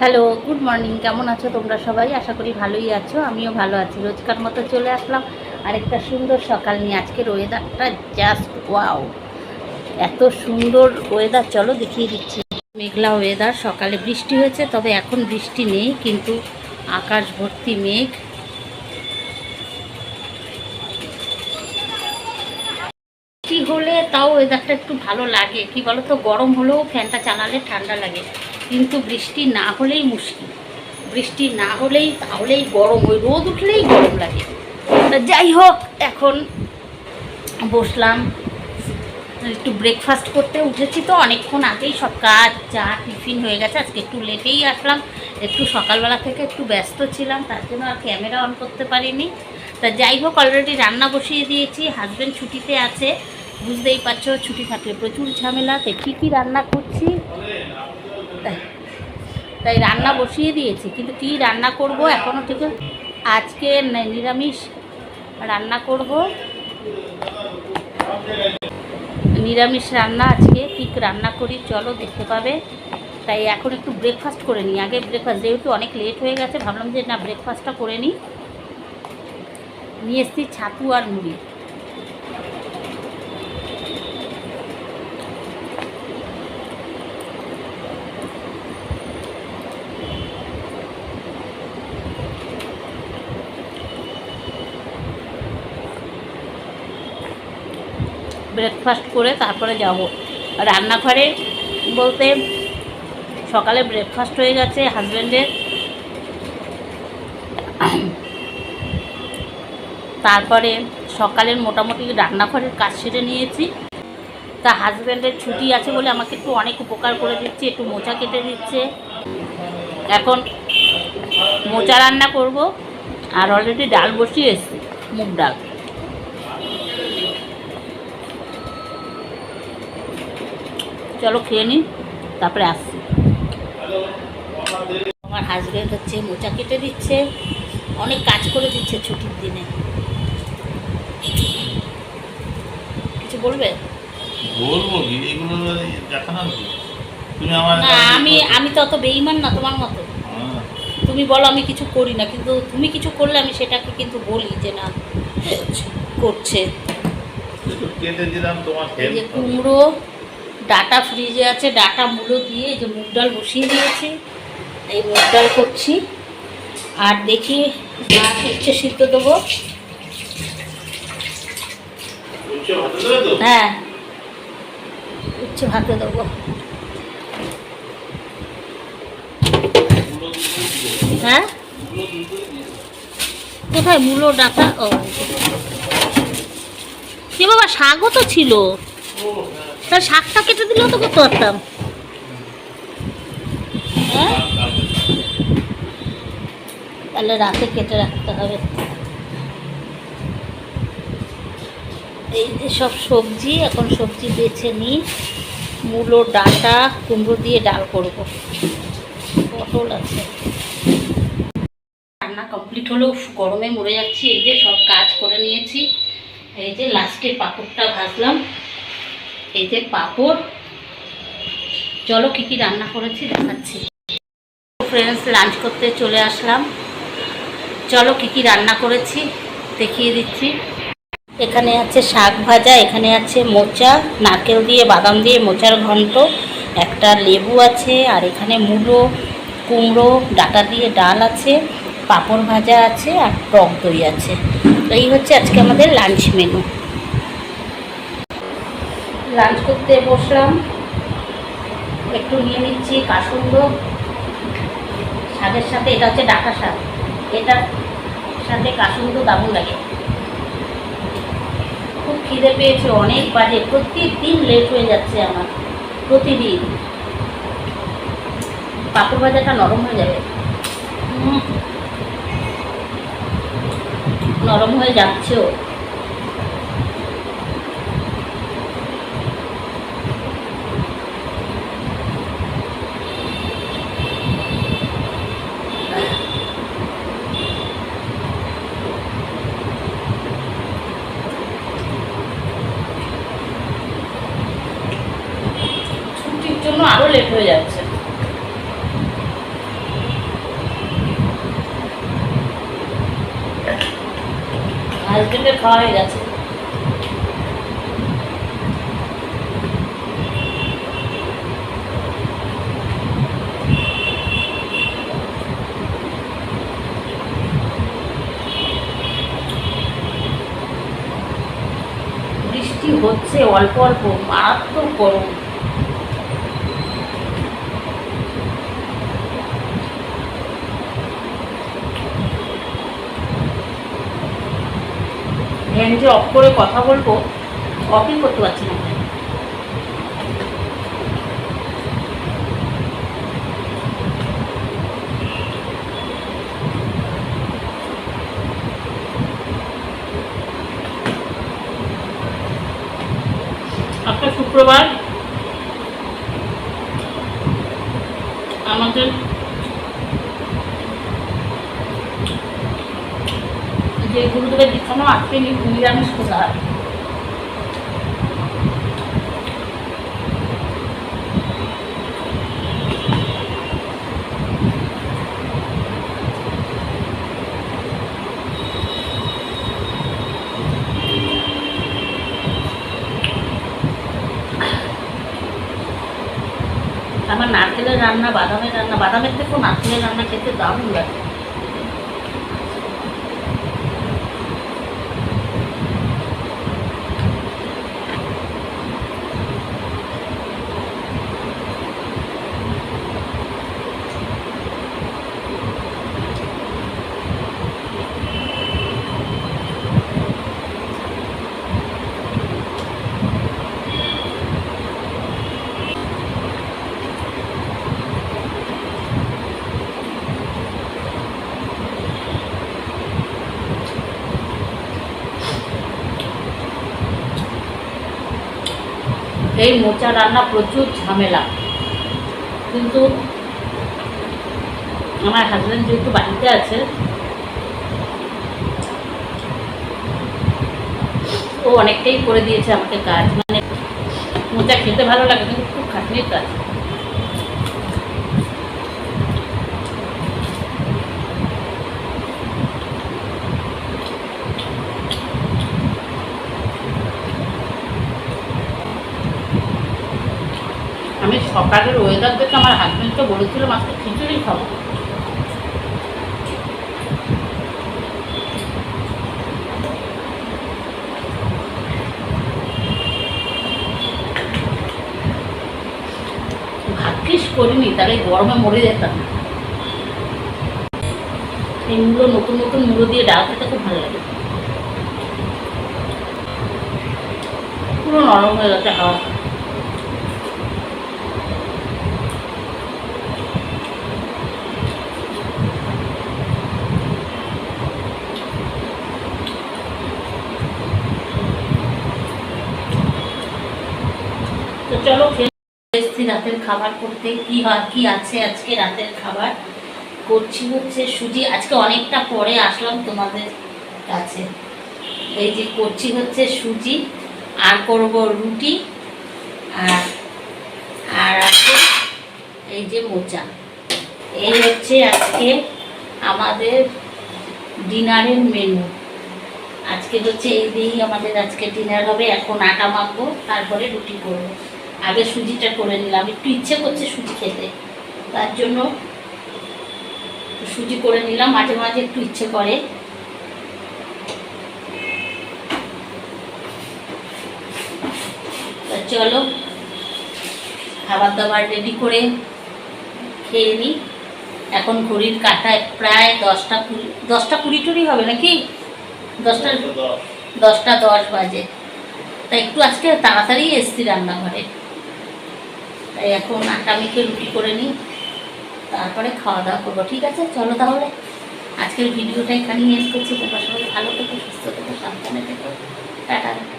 Hello, good morning, কেমন আছো তোমরা সবাই? আশা করি ভালোই আছো, আমিও ভালো আছি। রোজকার মতো চলে আসলাম আরেকটা সুন্দর সকাল নিয়ে। আজকের ওয়েদারটা জাস্ট ওয়াও এত সুন্দর ওয়েদার চলো দেখিয়ে দিচ্ছি। মেঘলা ওয়েদার সকালে বৃষ্টি হয়েছে, তবে এখন বৃষ্টি নেই, কিন্তু আকাশ ভর্তি মেঘ। বৃষ্টি হলে তাও ওয়েদারটা একটু ভালো লাগে, কি বলো তো গরম হলেও ফ্যানটা চালালে ঠান্ডা লাগে। কিন্তু বৃষ্টি না হলেই মুশকিল। বৃষ্টি না হলেই তাহলেই গরম ওই রোদ উঠলেই গরম লাগে। তা যাই হোক, এখন বসলাম। একটু ব্রেকফাস্ট করতে উঠেছি তো, অনেকক্ষণ আগেই সব কাজ, চা, টিফিন হয়ে গেছে। আজকে একটু লেটেই আসলাম। একটু সকালবেলা থেকে একটু ব্যস্ত ছিলাম, তার জন্য আর ক্যামেরা অন করতে পারিনি। তা যাই হোক অলরেডি রান্না বসিয়ে দিয়েছি। হাজব্যান্ড ছুটিতে আছে। বুঝতেই পারছ, ছুটি থাকলে প্রচুর ঝামেলা। তাই কী কী রান্না করছি? তাই- তাই রান্না বসিয়ে দিয়েছি, কিন্তু কী রান্না করব এখনও ঠিক আজকে নিরামিষ রান্না করব। নিরামিষ রান্না আজকে, ঠিক রান্না করি, চলো দেখতে পাবে। তাই এখন একটু ব্রেকফাস্ট করে নিই, আগে ব্রেকফাস্ট যেহেতু অনেক লেট হয়ে গেছে, ভাবলাম যে না ব্রেকফাস্টটা করে নিই। নিয়ে এসেছি ছাতু আর মুড়ি। ব্রেকফাস্ট করে তারপরে যাব। রান্নাঘরে বলতে সকালে ব্রেকফাস্ট হয়ে গেছে হাজব্যান্ডের তারপরে সকালের মোটামুটি রান্নাঘরের কাজ সেরে নিয়েছি। তা হাজব্যান্ডের ছুটি আছে বলে আমাকে একটু অনেক উপকার করে দিচ্ছে, একটু মোচা কেটে দিচ্ছে। এখন মোচা রান্না করব। আর অলরেডি ডাল বসিয়ে এসেছি, মুগ ডাল। চলো খেয়ে নিই তারপরে আসছি। আমার হাজব্যান্ড হচ্ছে মোচা কেটে দিচ্ছে অনেক কাজ করে দিচ্ছে ছুটির দিনে। কিছু বলবে? বলব এগুলো দেখানো তুমি আমার না আমি আমি তো অত বেইমান না তোমার মতো। হ্যাঁ, তুমি বলো আমি কিছু করি না কিন্তু তুমি কিছু করলে আমি সেটাকে কিন্তু বলি যে না করছে। কুমড়ো ডাটা ফ্রিজে আছে ডাটা মূলো দিয়ে যে মুগ ডাল বসিয়ে দিয়েছি। এই মুগ ডাল করছি। আর দেখি মাছ উচ্ছে সিদ্ধ দেবো। হ্যাঁ। উচ্ছে ভাতে দেবো। হ্যাঁ? কোথায় মূলো ডাটা? ও। বাবা শাকও তো ছিল। তার শাকটা কেটে দিলেও তো করতে পারতাম। হ্যাঁ? তাহলে রাতে কেটে রাখতে হবে। এই যে সব সবজি, এখন সবজি বেছে নিই। মূলো, ডাটা, কুমড়ো দিয়ে ডাল করব। পটল আছে। রান্না কমপ্লিট হলেও গরমে মরে যাচ্ছি। এই যে সব কাজ করে নিয়েছি। এই যে লাস্টে পাঁপড়টা ভাজলাম। এই যে পাঁপড়। চলো কী কী রান্না করেছি দেখাচ্ছি। ফ্রেন্ডস লাঞ্চ করতে চলে আসলাম। চলো কী কী রান্না করেছি দেখিয়ে দিচ্ছি। এখানে আছে শাক ভাজা, এখানে আছে মোচা, নারকেল দিয়ে, বাদাম দিয়ে মোচার ঘন্ট, একটা লেবু আছে, আর এখানে মূলো, কুমড়ো, ডাটা দিয়ে ডাল আছে, পাঁপড় ভাজা আছে, আর টক দই আছে। এই হচ্ছে আজকে আমাদের লাঞ্চ মেনু লাঞ্চ করতে বসলাম। একটু নিয়ে নিচ্ছি কাসুন্দ। শাকের সাথে এটা হচ্ছে ডাটা শাক। এটার সাথে কাসুন্দ দারুণ লাগে। খুব খিদে পেয়েছে, অনেক বাজে। প্রতিদিন লেট হয়ে যাচ্ছে আমার। প্রতিদিন। পাপড় ভাজাটা নরম হয়ে যাবে। নরম হয়ে যাচ্ছেও। লেট হয়ে যাচ্ছে। হাজবেন্ডের খাওয়া হয়ে গেছে। বৃষ্টি হচ্ছে অল্প অল্প মারাত্মক গরম। ফ্যান যে অফ করে কথা বলব। অফই করতে পারছি না। আপনার শুক্রবার আমাদের যে গুরুদেবের দীক্ষানো আজকে নিরামিষ খোলা হয় আমার নারকেলের রান্না, বাদামের রান্না, বাদামের থেকেও নারকেলের রান্না খেতে দারুণ লাগে। এই মোচা রান্না প্রচুর ঝামেলা। কিন্তু আমার হাজব্যান্ড যেহেতু বাড়িতে আছে, ও অনেকটাই করে দিয়েছে আমাকে কাজ। মানে মোচা খেতে ভালো লাগে, কিন্তু খুব খাটনির কাজ আমি সকালের ওয়েদার দেখে আমার হাজব্যান্ডকে বলেছিলাম আজকে খিচুড়ি খাব। ভাগ্যিস করিনি, তাহলে গরমে মরে যেতাম। এই নতুন নতুন মূলো দিয়ে ডাল খেতে খুব ভালো লাগে। পুরো নরম হয়ে গেছে হাওয়া তো চলো খেয়ে এসছি রাতের খাবার করতে। কি হয়, কি আছে আজকে রাতের খাবার? করছি হচ্ছে সুজি। আজকে অনেকটা পরে আসলাম তোমাদের কাছে। এই যে করছি হচ্ছে সুজি, আর করব রুটি, আর আর আছে এই যে মোচা। এই হচ্ছে আজকে আমাদের ডিনারের মেনু আজকে হচ্ছে এই দিয়েই আমাদের আজকে ডিনার হবে। এখন আটা মাখবো, তারপরে রুটি করব। আগে সুজিটা করে নিলাম। একটু ইচ্ছে করছে সুজি খেতে। তার জন্য সুজি করে নিলাম। মাঝে মাঝে একটু ইচ্ছে করে। তা চলো খাবার দাবার রেডি করে খেয়ে নিই এখন ঘড়ির কাটায় প্রায় দশটা কুড়ি দশটা কুড়ি টুড়ি হবে নাকি? দশটা দশটা দশ বাজে। তা একটু আজকে তাড়াতাড়ি এসছি রান্নাঘরে। তাই এখন আটা মেখে রুটি করে নিই, তারপরে খাওয়া দাওয়া করব, ঠিক আছে? চলো তাহলে, আজকের ভিডিওটা এখানেই এস করছি। তোমার সবাই ভালো থেকো, সুস্থ থেকো, সাবধানে থেকো। টাটা।